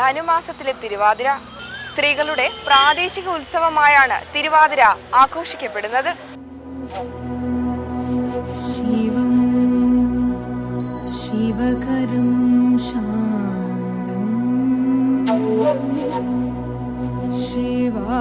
ധനുമാസത്തിലെ തിരുവാതിര സ്ത്രീകളുടെ പ്രാദേശിക ഉത്സവമായാണ് തിരുവാതിര ആഘോഷിക്കപ്പെടുന്നത്. ശിവകരം ശിവാ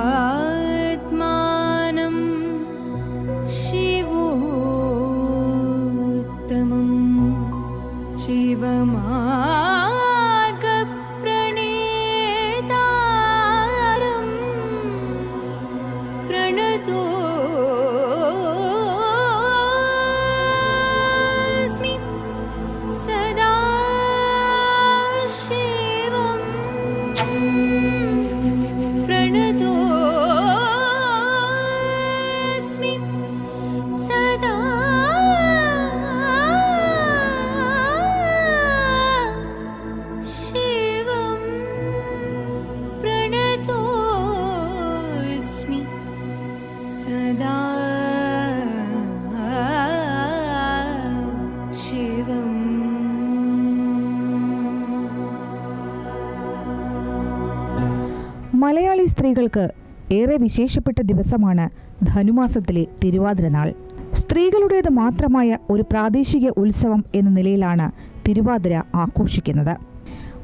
സ്ത്രീകൾക്ക് ഏറെ വിശേഷപ്പെട്ട ദിവസമാണ് ധനുമാസത്തിലെ തിരുവാതിരനാൾ സ്ത്രീകളുടേത് മാത്രമായ ഒരു പ്രാദേശിക ഉത്സവം എന്ന നിലയിലാണ് തിരുവാതിര ആഘോഷിക്കുന്നത്.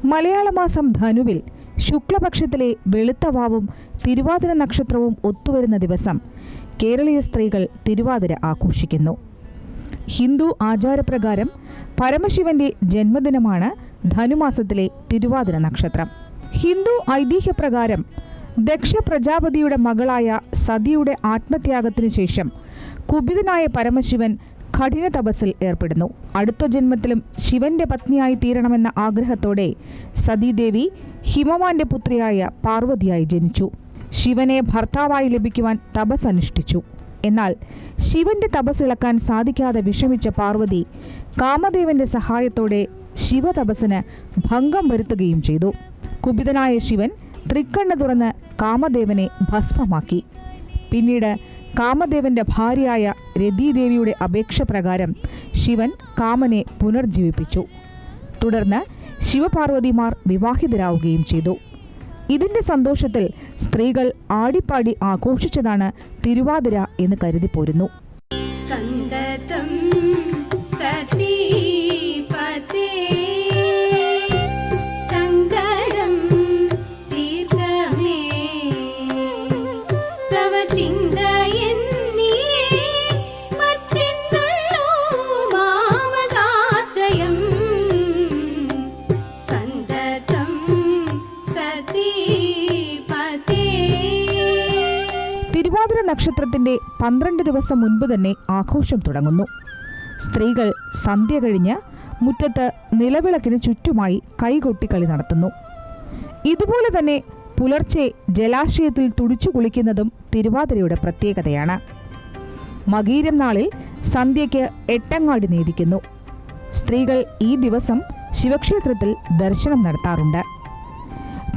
മലയാള മാസം ധനുവിൽ ശുക്ലപക്ഷത്തിലെ വെളുത്ത വാവും തിരുവാതിര നക്ഷത്രവും ഒത്തുവരുന്ന ദിവസം കേരളീയ സ്ത്രീകൾ തിരുവാതിര ആഘോഷിക്കുന്നു. ഹിന്ദു ആചാരപ്രകാരം പരമശിവന്റെ ജന്മദിനമാണ് ധനുമാസത്തിലെ തിരുവാതിര നക്ഷത്രം. ഹിന്ദു ഐതിഹ്യപ്രകാരം ദക്ഷ പ്രജാപതിയുടെ മകളായ സതിയുടെ ആത്മത്യാഗത്തിനു ശേഷം കുപിതനായ പരമശിവൻ കഠിന തപസ്സിൽ ഏർപ്പെടുന്നു. അടുത്ത ജന്മത്തിലും ശിവന്റെ പത്നിയായി തീരണമെന്ന ആഗ്രഹത്തോടെ സതീദേവി ഹിമവാന്റെ പുത്രിയായ പാർവതിയായി ജനിച്ചു. ശിവനെ ഭർത്താവായി ലഭിക്കുവാൻ തപസ് അനുഷ്ഠിച്ചു എന്നാൽ ശിവന്റെ തപസ് ഇളക്കാൻ സാധിക്കാതെ വിഷമിച്ച പാർവതി കാമദേവന്റെ സഹായത്തോടെ ശിവതപസ്സിന് ഭംഗം വരുത്തുകയും ചെയ്തു. കുപിതനായ ശിവൻ തൃക്കണ്ണ് തുറന്ന് കാമദേവനെ ഭസ്മമാക്കി. പിന്നീട് കാമദേവന്റെ ഭാര്യയായ രതീദേവിയുടെ അപേക്ഷ പ്രകാരം ശിവൻ കാമനെ പുനർജീവിപ്പിച്ചു. തുടർന്ന് ശിവപാർവതിമാർ വിവാഹിതരാവുകയും ചെയ്തു. ഇതിന്റെ സന്തോഷത്തിൽ സ്ത്രീകൾ ആടിപ്പാടി ആഘോഷിച്ചതാണ് തിരുവാതിര എന്ന് കരുതിപ്പോരുന്നു. പന്ത്രണ്ട് ദിവസം മുൻപ് തന്നെ ആഘോഷം തുടങ്ങുന്നു. സ്ത്രീകൾ സന്ധ്യ കഴിഞ്ഞ് മുറ്റത്ത് നിലവിളക്കിന് ചുറ്റുമായി കൈകൊട്ടിക്കളി നടത്തുന്നു. ഇതുപോലെ തന്നെ പുലർച്ചെ ജലാശയത്തിൽ തുടിച്ചു കുളിക്കുന്നതും തിരുവാതിരയുടെ പ്രത്യേകതയാണ്. മകീരം നാളിൽ സന്ധ്യയ്ക്ക് എട്ടങ്ങാടി നേദിക്കുന്നു സ്ത്രീകൾ ഈ ദിവസം ശിവക്ഷേത്രത്തിൽ ദർശനം നടത്താറുണ്ട്.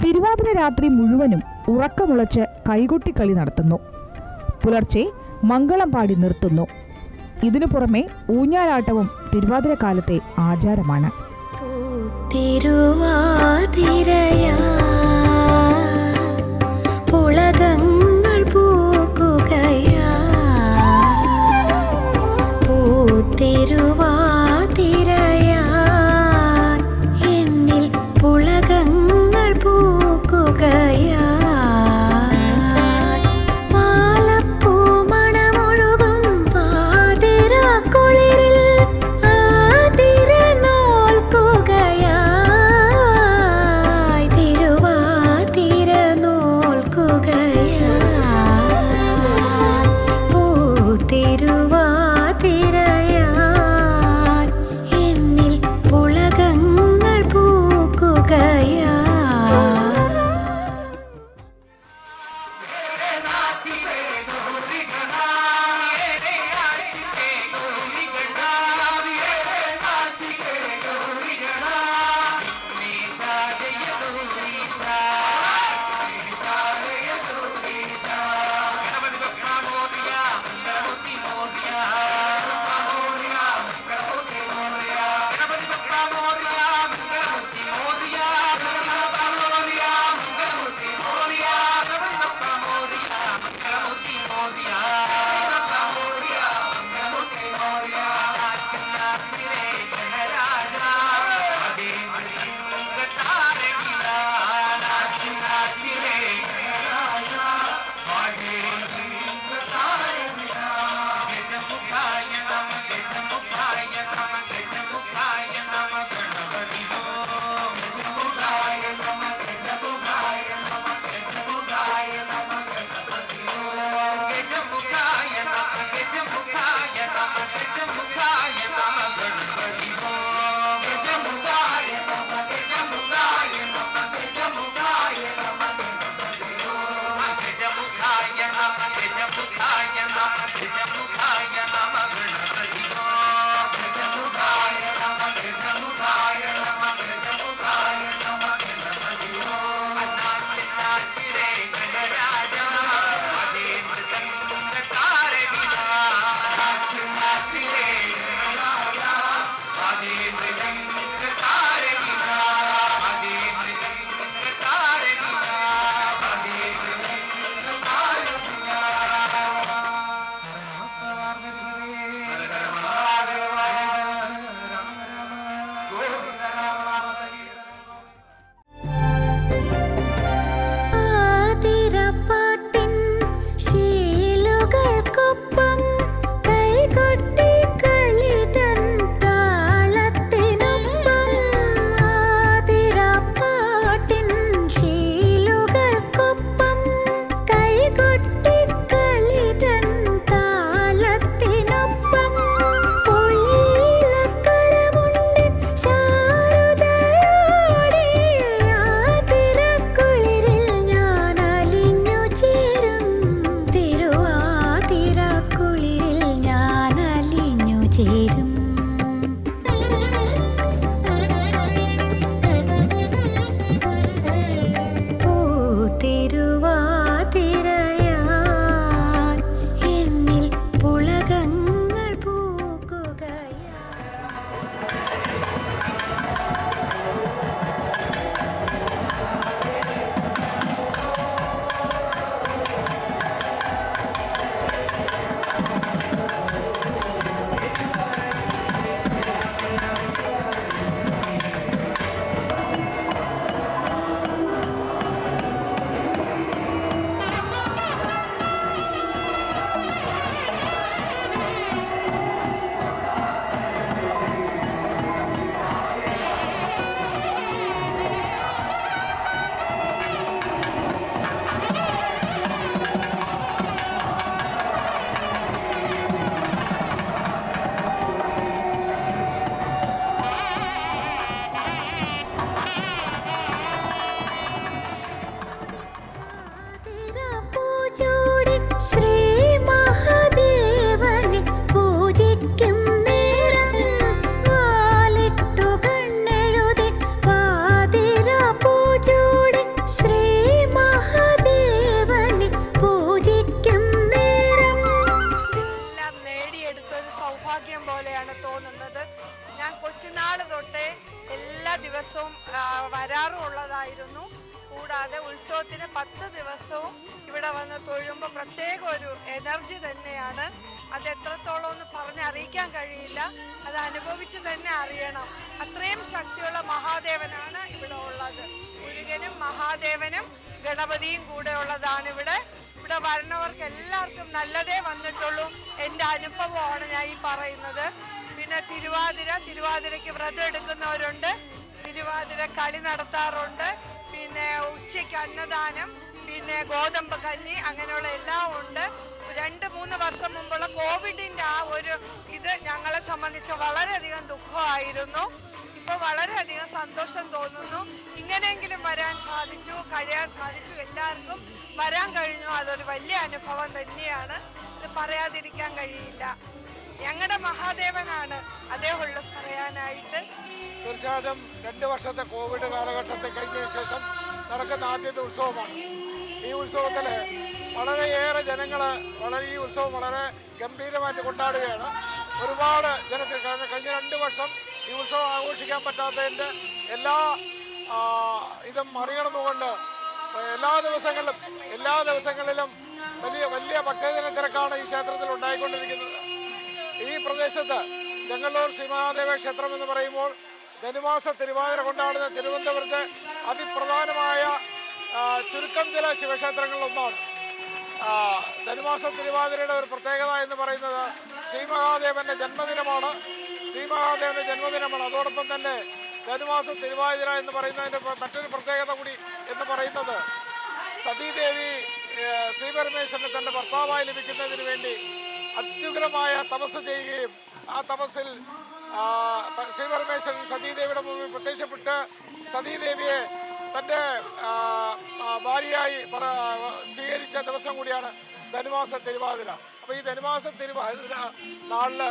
തിരുവാതിര രാത്രി മുഴുവനും ഉറക്കമുളച്ച് കൈകൊട്ടിക്കളി നടത്തുന്നു. പുലർച്ചെ മംഗളം പാടി നിർത്തുന്നു. ഇതിനു പുറമെ ഊഞ്ഞാലാട്ടവും തിരുവാതിരക്കാലത്തെ ആചാരമാണ്. തിരുവാതിരയാ చేరు എന്നാണ് തോന്നുന്നത്. ഞാൻ കൊച്ചുനാൾ തൊട്ടേ എല്ലാ ദിവസവും വരാറുള്ളതായിരുന്നു. കൂടാതെ ഉത്സവത്തിന് പത്ത് ദിവസവും ഇവിടെ വന്ന് തൊഴുമ്പോൾ പ്രത്യേക ഒരു എനർജി തന്നെയാണ്. അത് എത്രത്തോളം ഒന്ന് പറഞ്ഞറിയിക്കാൻ കഴിയില്ല. അത് അനുഭവിച്ച് തന്നെ അറിയണം. അത്രയും ശക്തിയുള്ള മഹാദേവനാണ് ഇവിടെ ഉള്ളത്. മുരുകനും മഹാദേവനും ഗണപതിയും കൂടെ ഉള്ളതാണ് ഇവിടെ ഇവിടെ വരണവർക്ക് എല്ലാവർക്കും നല്ലതേ വന്നിട്ടുള്ളൂ. എന്റെ അനുഭവമാണ് ഞാൻ ഈ പറയുന്നത്. പിന്നെ തിരുവാതിര തിരുവാതിരയ്ക്ക് വ്രതം എടുക്കുന്നവരുണ്ട്. തിരുവാതിര കളി നടത്താറുണ്ട്. പിന്നെ ഉച്ചയ്ക്ക് അന്നദാനം പിന്നെ ഗോതമ്പ് കഞ്ഞി അങ്ങനെയുള്ള എല്ലാം ഉണ്ട്. രണ്ട് മൂന്ന് വർഷം മുമ്പുള്ള കോവിഡിന്റെ ആ ഒരു ഇത് ഞങ്ങളെ സംബന്ധിച്ച് വളരെയധികം ദുഃഖമായിരുന്നു. ഇപ്പോൾ വളരെയധികം സന്തോഷം തോന്നുന്നു. ഇങ്ങനെയെങ്കിലും വരാൻ സാധിച്ചു കഴിയാൻ സാധിച്ചു എല്ലാവർക്കും വരാൻ കഴിഞ്ഞു. അതൊരു വലിയ അനുഭവം തന്നെയാണ്. ഇത് പറയാതിരിക്കാൻ കഴിയില്ല. ഞങ്ങളുടെ മഹാദേവനാണ് അതേ ഉള്ളു പറയാനായിട്ട്. തീർച്ചയായിട്ടും രണ്ട് വർഷത്തെ കോവിഡ് കാലഘട്ടത്തിൽ കഴിഞ്ഞതിന് ശേഷം നടക്കുന്ന ആദ്യത്തെ ഉത്സവമാണ്. ഈ ഉത്സവത്തിൽ വളരെയേറെ ജനങ്ങൾ വളരെ ഈ ഉത്സവം വളരെ ഗംഭീരമായിട്ട് കൊണ്ടാടുകയാണ്. ഒരുപാട് ജനത്തിൽ കഴിഞ്ഞ രണ്ട് വർഷം ഈ ഉത്സവം ആഘോഷിക്കാൻ പറ്റാത്തതിന്റെ എല്ലാ ഇതും മറികടന്നുകൊണ്ട് എല്ലാ ദിവസങ്ങളിലും എല്ലാ ദിവസങ്ങളിലും വലിയ വലിയ ഭക്തജന തിരക്കാണ് ഈ ക്ഷേത്രത്തിൽ ഉണ്ടായിക്കൊണ്ടിരിക്കുന്നത്. ഈ പ്രദേശത്ത് ചെങ്ങല്ലൂർ ശ്രീമഹാദേവ ക്ഷേത്രം എന്ന് പറയുമ്പോൾ ധനുമാസ തിരുവാതിര കൊണ്ടാടുന്ന തിരുവനന്തപുരത്തെ അതിപ്രധാനമായ ചുരുക്കം ചില ശിവക്ഷേത്രങ്ങളിലൊന്നാണ്. ഒന്നാണ് ധനുമാസ തിരുവാതിരയുടെ ഒരു പ്രത്യേകത എന്ന് പറയുന്നത് ശ്രീമഹാദേവന്റെ ജന്മദിനമാണ്. ശ്രീമഹാദേവന്റെ ജന്മദിനമാണ്. അതോടൊപ്പം തന്നെ ധനുമാസ തിരുവാതിര എന്ന് പറയുന്നതിന്റെ മറ്റൊരു പ്രത്യേകത കൂടി എന്ന് പറയുന്നത് സതീദേവി ശ്രീപരമേശ്വരന് തന്റെ ഭർത്താവായി ലഭിക്കുന്നതിന് വേണ്ടി അത്യുഗ്രമായ തപസ് ചെയ്യുകയും ആ തപസ്സിൽ ശ്രീപരമേശ്വരൻ സതീദേവിയുടെ മുമ്പിൽ പ്രത്യക്ഷപ്പെട്ട് സതീദേവിയെ തന്റെ ഭാര്യയായി സ്വീകരിച്ച ദിവസം കൂടിയാണ് ധനുമാസ തിരുവാതിര. അപ്പോൾ ഈ ധനുമാസ തിരുവാതിര നാളിൽ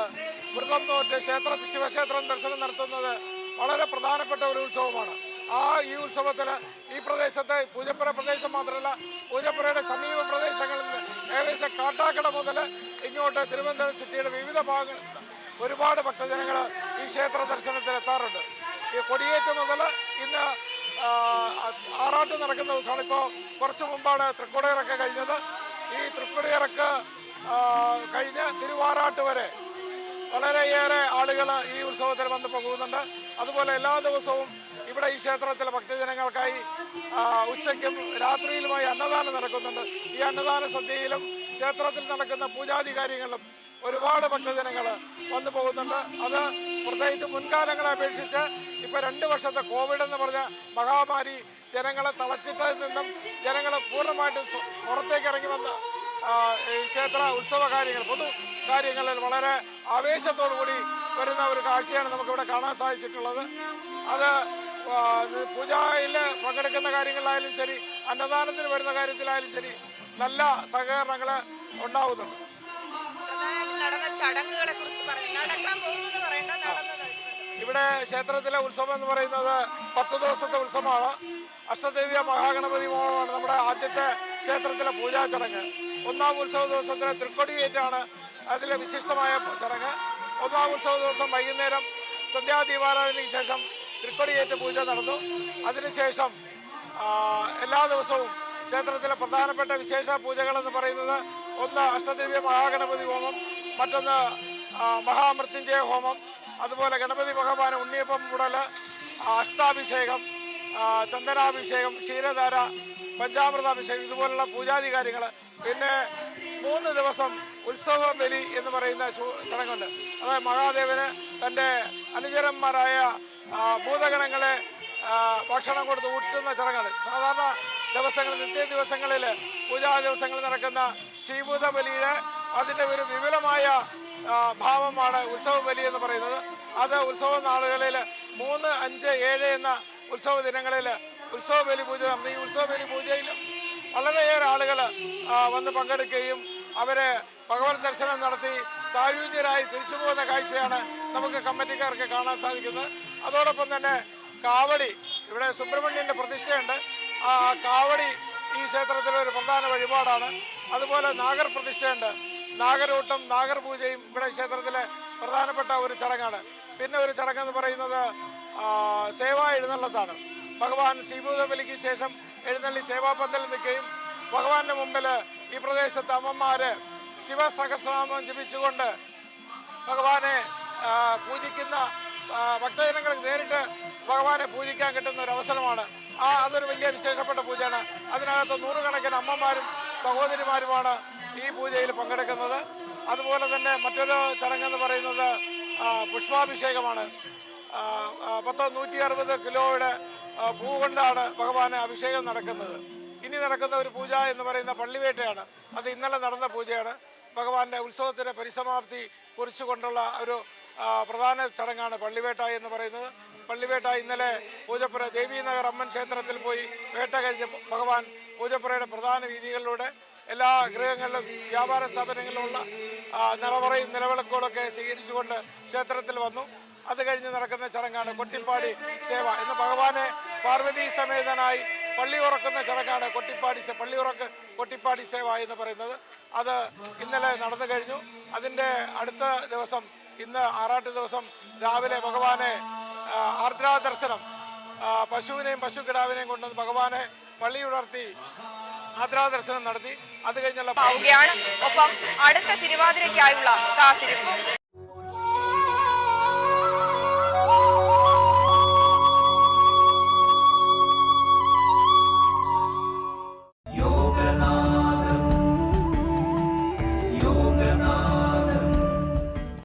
മൃഗം നോറ്റ് ക്ഷേത്ര ശിവക്ഷേത്രം ദർശനം നടത്തുന്നത് വളരെ പ്രധാനപ്പെട്ട ഒരു ഉത്സവമാണ്. ആ ഈ ഉത്സവത്തിൽ ഈ പ്രദേശത്തെ പൂജപ്പുര പ്രദേശം മാത്രമല്ല പൂജപ്പുരയുടെ സമീപ പ്രദേശങ്ങളിൽ ഏകദേശം കാട്ടാക്കട മുതൽ ഇങ്ങോട്ട് തിരുവനന്തപുരം സിറ്റിയുടെ വിവിധ ഭാഗങ്ങളിൽ ഒരുപാട് ഭക്തജനങ്ങൾ ഈ ക്ഷേത്ര ദർശനത്തിൽ എത്താറുണ്ട്. ഈ കൊടിയേറ്റ് മുതൽ ഇന്ന് ആറാട്ട് നടക്കുന്ന ദിവസമാണ്. ഇപ്പോൾ കുറച്ച് മുമ്പാണ് തൃക്കൊടിയിറക്ക് കഴിഞ്ഞത്. ഈ തൃക്കൊടിയിറക്ക് ഇറക്ക് കഴിഞ്ഞ് തിരുവാറാട്ട് വരെ വളരെയേറെ ആളുകൾ ഈ ഉത്സവത്തിൽ വന്ന് പോകുന്നുണ്ട്. അതുപോലെ എല്ലാ ദിവസവും ഇവിടെ ഈ ക്ഷേത്രത്തിലെ ഭക്തജനങ്ങൾക്കായി ഉച്ചയ്ക്കും രാത്രിയിലുമായി അന്നദാനം നടക്കുന്നുണ്ട്. ഈ അന്നദാന സദ്യയിലും ക്ഷേത്രത്തിൽ നടക്കുന്ന പൂജാതി കാര്യങ്ങളിലും ഒരുപാട് ഭക്തജനങ്ങൾ വന്നു പോകുന്നുണ്ട്. അത് പ്രത്യേകിച്ച് മുൻകാലങ്ങളെ അപേക്ഷിച്ച് ഇപ്പൊ രണ്ട് വർഷത്തെ കോവിഡ് എന്ന് പറഞ്ഞ മഹാമാരി ജനങ്ങളെ തളച്ചിട്ടതിൽ നിന്നും ജനങ്ങൾ പൂർണമായിട്ടും പുറത്തേക്ക് ഇറങ്ങി വന്ന ക്ഷേത്ര ഉത്സവ കാര്യങ്ങൾ പൊതു കാര്യങ്ങളിൽ വളരെ ആവേശത്തോടു കൂടി വരുന്ന ഒരു കാഴ്ചയാണ് നമുക്കിവിടെ കാണാൻ സാധിച്ചിട്ടുള്ളത്. അത് പൂജയിൽ പങ്കെടുക്കുന്ന കാര്യങ്ങളിലായാലും ശരി അന്നദാനത്തിന് വരുന്ന കാര്യത്തിലായാലും ശരി നല്ല സഹകരണങ്ങൾ ഉണ്ടാവുന്നുണ്ട്. ചടങ്ങുകളെ കുറിച്ച് പറഞ്ഞു നടക്കാൻ ഇവിടെ ക്ഷേത്രത്തിലെ ഉത്സവം എന്ന് പറയുന്നത് പത്ത് ദിവസത്തെ ഉത്സവമാണ്. അഷ്ടദേവിയ മഹാഗണപതി ഹോമമാണ് നമ്മുടെ ആദ്യത്തെ ക്ഷേത്രത്തിലെ പൂജാ ചടങ്ങ്. ഒന്നാം ഉത്സവ ദിവസത്തിലെ തൃക്കൊടിയേറ്റാണ് അതിലെ വിശിഷ്ടമായ ചടങ്ങ്. ഒന്നാം ഉത്സവ ദിവസം വൈകുന്നേരം സന്ധ്യാദീപാരാധനയ്ക്ക് ശേഷം തൃക്കൊടിയേറ്റ് പൂജ നടന്നു. അതിനുശേഷം എല്ലാ ദിവസവും ക്ഷേത്രത്തിലെ പ്രധാനപ്പെട്ട വിശേഷ പൂജകൾ എന്ന് പറയുന്നത് ഒന്ന് അഷ്ടദ്രവ്യ മഹാഗണപതി ഹോമം മറ്റൊന്ന് മഹാമൃത്യുഞ്ജയ ഹോമം അതുപോലെ ഗണപതി ഭഗവാൻ ഉണ്ണിയപ്പം മുടൽ അഷ്ടാഭിഷേകം ചന്ദനാഭിഷേകം ക്ഷീരധാര പഞ്ചാമൃതാഭിഷേകം ഇതുപോലുള്ള പൂജാതി കാര്യങ്ങൾ. പിന്നെ മൂന്ന് ദിവസം ഉത്സവ ബലി എന്ന് പറയുന്ന ചടങ്ങുണ്ട്. അതായത് മഹാദേവന് തന്റെ അനുചരന്മാരായ ഭൂതഗണങ്ങളെ ഭക്ഷണം കൊടുത്ത് ഊട്ടുന്ന ചടങ്ങാണ്. സാധാരണ ദിവസങ്ങളിൽ നിത്യ ദിവസങ്ങളിൽ പൂജാ ദിവസങ്ങളിൽ നടക്കുന്ന ശ്രീഭൂത ബലിയുടെ അതിന്റെ ഒരു വിപുലമായ ഭാവമാണ് ഉത്സവ ബലി എന്ന് പറയുന്നത്. അത് ഉത്സവ നാളുകളിൽ മൂന്ന് അഞ്ച് ഏഴ് എന്ന ഉത്സവ ദിനങ്ങളിൽ ഉത്സവ ബലി പൂജ നടന്നു ഈ ഉത്സവ ബലി പൂജയിൽ വളരെയേറെ ആളുകൾ വന്ന് പങ്കെടുക്കുകയും അവരെ ഭഗവത് ദർശനം നടത്തി സായുജ്യരായി തിരിച്ചു പോകുന്ന കാഴ്ചയാണ് നമുക്ക് കമ്മിറ്റിക്കാർക്ക് കാണാൻ സാധിക്കുന്നത്. അതോടൊപ്പം തന്നെ കാവടി ഇവിടെ സുബ്രഹ്മണ്യന്റെ പ്രതിഷ്ഠയുണ്ട്. ആ കാവടി ഈ ക്ഷേത്രത്തിലെ ഒരു പ്രധാന വഴിപാടാണ്. അതുപോലെ നാഗർ പ്രതിഷ്ഠയുണ്ട്. നാഗരൂട്ടം നാഗർപൂജയും ഇവിടെ ക്ഷേത്രത്തിലെ പ്രധാനപ്പെട്ട ഒരു ചടങ്ങാണ്. പിന്നെ ഒരു ചടങ്ങെന്ന് പറയുന്നത് സേവാ എഴുന്നള്ളത്താണ്. ഭഗവാൻ ശ്രീഭൂതബലിക്ക് ശേഷം എഴുന്നള്ളി സേവാപന്തലിൽ നിൽക്കുകയും ഭഗവാന്റെ മുമ്പിൽ ഈ പ്രദേശത്തെ അമ്മമാര് ശിവസഹസ്രനാമം ജപിച്ചുകൊണ്ട് ഭഗവാനെ പൂജിക്കുന്ന ഭക്തജനങ്ങൾക്ക് നേരിട്ട് ഭഗവാനെ പൂജിക്കാൻ കിട്ടുന്ന ഒരു അവസരമാണ്. ആ അതൊരു വലിയ വിശേഷപ്പെട്ട പൂജയാണ്. അതിനകത്ത് നൂറുകണക്കിന് അമ്മമാരും സഹോദരിമാരുമാണ് ഈ പൂജയിൽ പങ്കെടുക്കുന്നത്. അതുപോലെ തന്നെ മറ്റൊരു ചടങ്ങെന്ന് പറയുന്നത് പുഷ്പാഭിഷേകമാണ്. പത്ത് നൂറ്റി അറുപത് കിലോയുടെ പൂ കൊണ്ടാണ് ഭഗവാന് അഭിഷേകം നടക്കുന്നത്. ഇനി നടക്കുന്ന ഒരു പൂജ എന്ന് പറയുന്ന പള്ളിവേട്ടയാണ്. അത് ഇന്നലെ നടന്ന പൂജയാണ്. ഭഗവാന്റെ ഉത്സവത്തിന്റെ പരിസമാപ്തി കുറിച്ചുകൊണ്ടുള്ള ഒരു പ്രധാന ചടങ്ങാണ് പള്ളിവേട്ട എന്ന് പറയുന്നത്. പള്ളിവേട്ട ഇന്നലെ പൂജപ്പുര ദേവീനഗർ അമ്മൻ ക്ഷേത്രത്തിൽ പോയി വേട്ട കഴിഞ്ഞ് ഭഗവാൻ പൂജപ്പുരയുടെ പ്രധാന വീതികളിലൂടെ എല്ലാ ഗൃഹങ്ങളിലും വ്യാപാര സ്ഥാപനങ്ങളിലുള്ള നിറവറയും നിലവിളക്കുകളൊക്കെ സ്വീകരിച്ചുകൊണ്ട് ക്ഷേത്രത്തിൽ വന്നു. അത് കഴിഞ്ഞ് നടക്കുന്ന ചടങ്ങാണ് കൊട്ടിപ്പാടി സേവ ഇന്ന് ഭഗവാനെ പാർവതി സമേതനായി പള്ളി ഉറക്കുന്ന ചടങ്ങാണ് കൊട്ടിപ്പാടി പള്ളി ഉറക്ക് കൊട്ടിപ്പാടി സേവ എന്ന് പറയുന്നത്. അത് ഇന്നലെ നടന്നു കഴിഞ്ഞു. അതിന്റെ അടുത്ത ദിവസം ഇന്ന് ആറാട്ട് ദിവസം രാവിലെ ഭഗവാനെ ആർദ്രാ ദർശനം പശുവിനെയും പശു കിടാവിനെയും കൊണ്ടുവന്ന് ഭഗവാനെ പള്ളി ഉണർത്തി ആർദ്രാ ദർശനം നടത്തി. അത് കഴിഞ്ഞുള്ള ഒപ്പം അടുത്ത തിരുവാതിരയ്ക്കായുള്ള കാത്തിരിപ്പ്